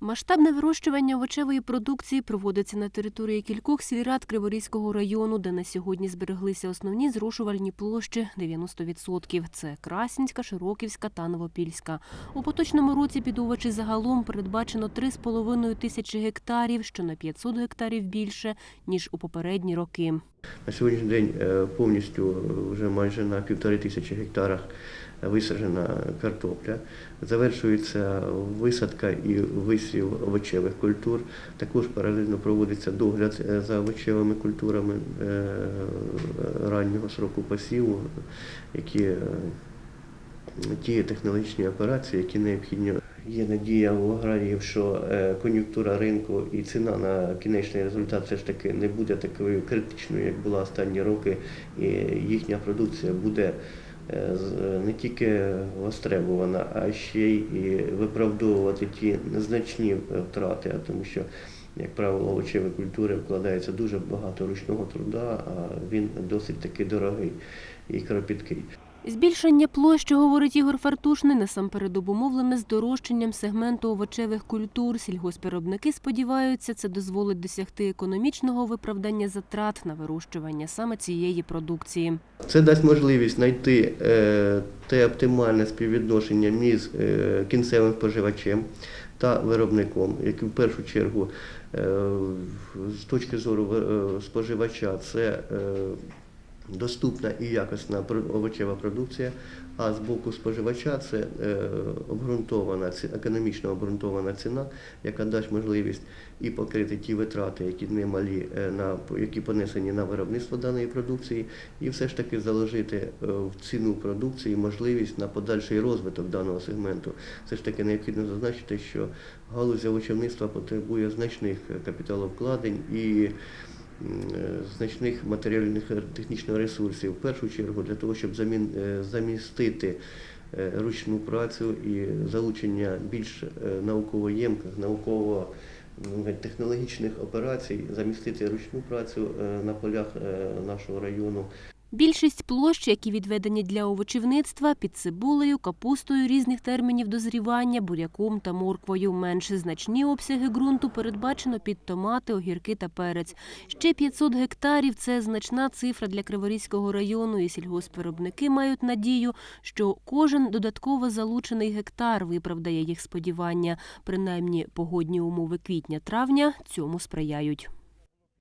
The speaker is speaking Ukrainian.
Масштабне вирощування овочевої продукції проводиться на території кількох сільрад Криворізького району, де на сьогодні збереглися основні зрошувальні площі 90%. Це Красінська, Широківська та Новопільська. У поточному році під овочі загалом передбачено 3,5 тисячі гектарів, що на 500 гектарів більше, ніж у попередні роки. На сьогоднішній день е, повністю вже майже на півтори тисячі гектарах висаджена картопля. Завершується висадка і висів овочевих культур. Також паралельно проводиться догляд е, за овочевими культурами е, раннього сроку посіву, які е, ті технологічні операції, які необхідні. Є надія у аграріїв, що е, кон'юнктура ринку і ціна на кінечний результат все ж таки не буде такою критичною, як була останні роки, і їхня продукція буде е, не тільки востребована, а ще й виправдовувати ті незначні е, втрати, тому що. Як правило, овочеві культури вкладається дуже багато ручного труда, а він досить таки дорогий і кропіткий. Збільшення площі, говорить Ігор Фартушний, насамперед обумовлене здорожчанням сегменту овочевих культур. Сільгоспвиробники сподіваються, це дозволить досягти економічного виправдання затрат на вирощування саме цієї продукції. Це дасть можливість знайти е, те оптимальне співвідношення між е, кінцевим споживачем та виробником, який в першу чергу е, з точки зору споживача це доступна і якісна овочева продукція, а з боку споживача це е, обґрунтована економічно обґрунтована ціна, яка дасть можливість і покрити ті витрати, які немалі, е, які понесені на виробництво даної продукції, і все ж таки заложити е, в ціну продукції можливість на подальший розвиток даного сегменту. Все ж таки необхідно зазначити, що галузь овочівництва потребує значних капіталовкладень і значних матеріальних е, технічних ресурсів. В першу чергу для того, щоб е, замістити е, ручну працю і залучення більш е, науково-ємких, науково-технологічних операцій, замістити ручну працю е, на полях е, нашого району. Більшість площ, які відведені для овочівництва, під цибулею, капустою різних термінів дозрівання, буряком та морквою. Менш значні обсяги ґрунту передбачено під томати, огірки та перець. Ще 500 гектарів – це значна цифра для Криворізького району, і сільгоспвиробники мають надію, що кожен додатково залучений гектар виправдає їх сподівання. Принаймні, погодні умови квітня-травня цьому сприяють.